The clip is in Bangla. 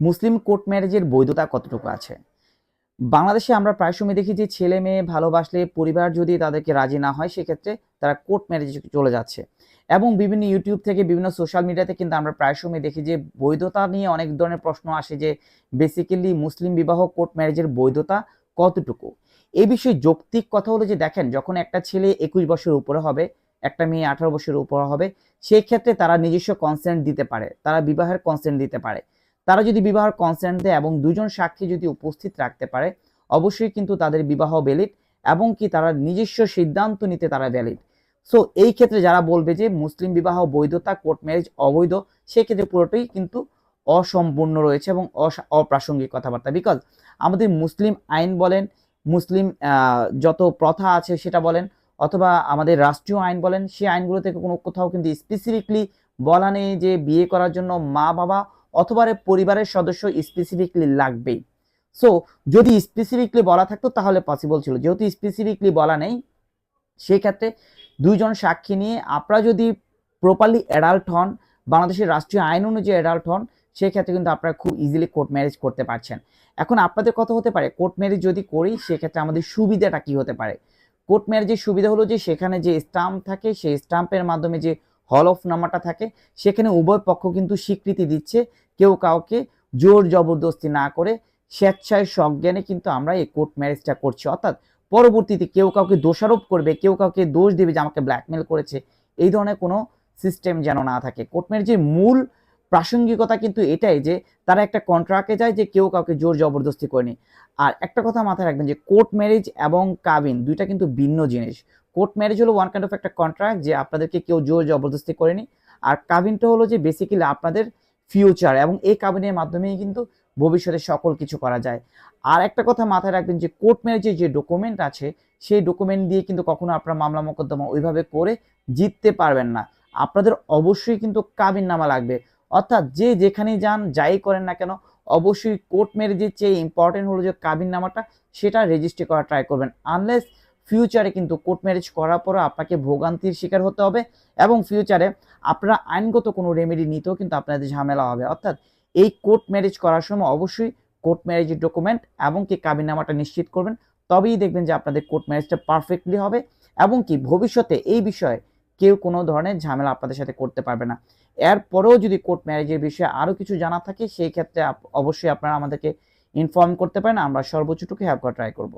মুসলিম কোর্ট ম্যারেজের বৈধতা কতটুকু আছে? বাংলাদেশে আমরা প্রায় সময় দেখি যে ছেলে মেয়ে ভালোবাসলে পরিবার যদি তাদেরকে রাজি না হয়, সেক্ষেত্রে তারা কোর্ট ম্যারেজে চলে যাচ্ছে। এবং বিভিন্ন ইউটিউব থেকে, বিভিন্ন সোশ্যাল মিডিয়াতে কিন্তু আমরা প্রায় সময় দেখি যে বৈধতা নিয়ে অনেক ধরনের প্রশ্ন আসে যে বেসিক্যালি মুসলিম বিবাহ কোর্ট ম্যারেজের বৈধতা কতটুকু? এই বিষয়ে যৌক্তিক কথা হলো যে দেখেন, যখন একটা ছেলে একুশ বছর উপরে হবে, একটা মেয়ে আঠারো বছরের উপরে হবে সেই ক্ষেত্রে তারা নিজস্ব কনসেন্ট দিতে পারে, তারা বিবাহের কনসেন্ট দিতে পারে। তারা যদি বিবাহের কনসেন্ট দেয় এবং দুজন সাক্ষী যদি উপস্থিত রাখতে পারে, অবশ্যই কিন্তু তাদের বিবাহ ভ্যালিড এবং কি তারা নিজস্ব সিদ্ধান্ত নিতে তারা ভ্যালিড সো এই ক্ষেত্রে যারা বলবে যে মুসলিম বিবাহ বৈধতা কোর্ট ম্যারেজ অবৈধ, সেক্ষেত্রে পুরোটাই কিন্তু অসম্পূর্ণ রয়েছে এবং অপ্রাসঙ্গিক কথাবার্তা বিকজ আমাদের মুসলিম আইন বলেন, মুসলিম যত প্রথা আছে সেটা বলেন, অথবা আমাদের রাষ্ট্রীয় আইন বলেন সেই আইনগুলো থেকে কোনো কোথাও কিন্তু স্পেসিফিকলি বলা নেই যে বিয়ে করার জন্য মা বাবা অথবা পরিবারের সদস্য স্পেসিফিকলি লাগবেই। সো যদি স্পেসিফিকলি বলা থাকতো, তাহলে পসিবল ছিল। যেহেতু স্পেসিফিকলি বলা নেই সেই ক্ষেত্রে দুইজন সাক্ষী নিয়ে আপনারা যদি প্রপারলি অ্যাডাল্ট হন, বাংলাদেশের রাষ্ট্রীয় আইন অনুযায়ী অ্যাডাল্ট হন সেই ক্ষেত্রে কিন্তু আপনারা খুব ইজিলি কোর্ট ম্যারেজ করতে পারছেন। এখন আপনাদের কথা হতে পারে কোর্ট ম্যারেজ যদি করি, সেক্ষেত্রে আমাদের সুবিধাটা কি হতে পারে? কোর্ট ম্যারেজের সুবিধা হলো যে, সেখানে যে স্টাম্প থাকে, সেই স্টাম্পের মাধ্যমে যে হল অফ নামাটা থাকে, সেখানে উভয় পক্ষ কিন্তু স্বীকৃতি দিচ্ছে, কেউ কাউকে জোর জবরদস্তি না করে স্বেচ্ছায় সজ্ঞানে কিন্তু আমরা এই কোর্ট ম্যারেজটা করছি। অর্থাৎ পরবর্তীতে কেউ কাউকে দোষারোপ করবে, কেউ কাউকে দোষ দেবে যে আমাকে ব্ল্যাকমেল করেছে, এই ধরনের কোনো সিস্টেম যেন না থাকে। কোর্ট ম্যারেজের মূল প্রাসঙ্গিকতা কিন্তু এটাই যে তারা একটা কন্ট্রাক্টে যায় যে কেউ কাউকে জোর জবরদস্তি করেনি। আর একটা কথা মাথায় রাখবেন যে কোর্ট ম্যারেজ এবং কাবিন দুইটা কিন্তু ভিন্ন জিনিস। কোর্ট ম্যারেজ হলো ওয়ান কাইন্ড অফ একটা কন্ট্রাক্ট যে আপনাদেরকে কেউ জোর জবরদস্তি করেনি। আর কাবিনটা হলো যে বেসিক্যালি আপনাদের ফিউচার এবং এই কাবিনের মাধ্যমেই কিন্তু ভবিষ্যতে সকল কিছু করা যায়। আর একটা কথা মাথায় রাখবেন যে কোর্ট ম্যারেজের যে ডকুমেন্ট আছে, সেই ডকুমেন্ট দিয়ে কিন্তু কখনো আপনার মামলা মোকদ্দমা ওইভাবে করে জিততে পারবেন না। আপনাদের অবশ্যই কিন্তু কাবিন নামা লাগবে। অর্থাৎ যে যেখানেই যান, যাই করেন না কেন, অবশ্যই কোর্ট ম্যারেজের চেয়ে ইম্পর্টেন্ট হলো যে কাবিন নামাটা, সেটা রেজিস্ট্রি করা ট্রাই করবেন। আনলেস ফিউচারে কিন্তু কোর্ট ম্যারেজ করার পরও আপনাকে ভোগান্তির শিকার হতে হবে এবং ফিউচারে আপনারা আইনগত কোনো রেমেডি নিতেও কিন্তু আপনাদের ঝামেলা হবে। অর্থাৎ এই কোর্ট ম্যারেজ করার সময় অবশ্যই কোর্ট ম্যারেজের ডকুমেন্ট এবং কি কাবিননামাটা নিশ্চিত করবেন। তবেই দেখবেন যে আপনাদের কোর্ট ম্যারেজটা পারফেক্টলি হবে এবং কি ভবিষ্যতে এই বিষয়ে কেউ কোনো ধরনের ঝামেলা আপনাদের সাথে করতে পারবে না। এরপরেও যদি কোর্ট ম্যারেজের বিষয়ে আরও কিছু জানা থাকে, সেই ক্ষেত্রে অবশ্যই আপনারা আমাদেরকে ইনফর্ম করতে পারেন। আমরা সর্বোচ্চটুকু হেল্প করা ট্রাই করব।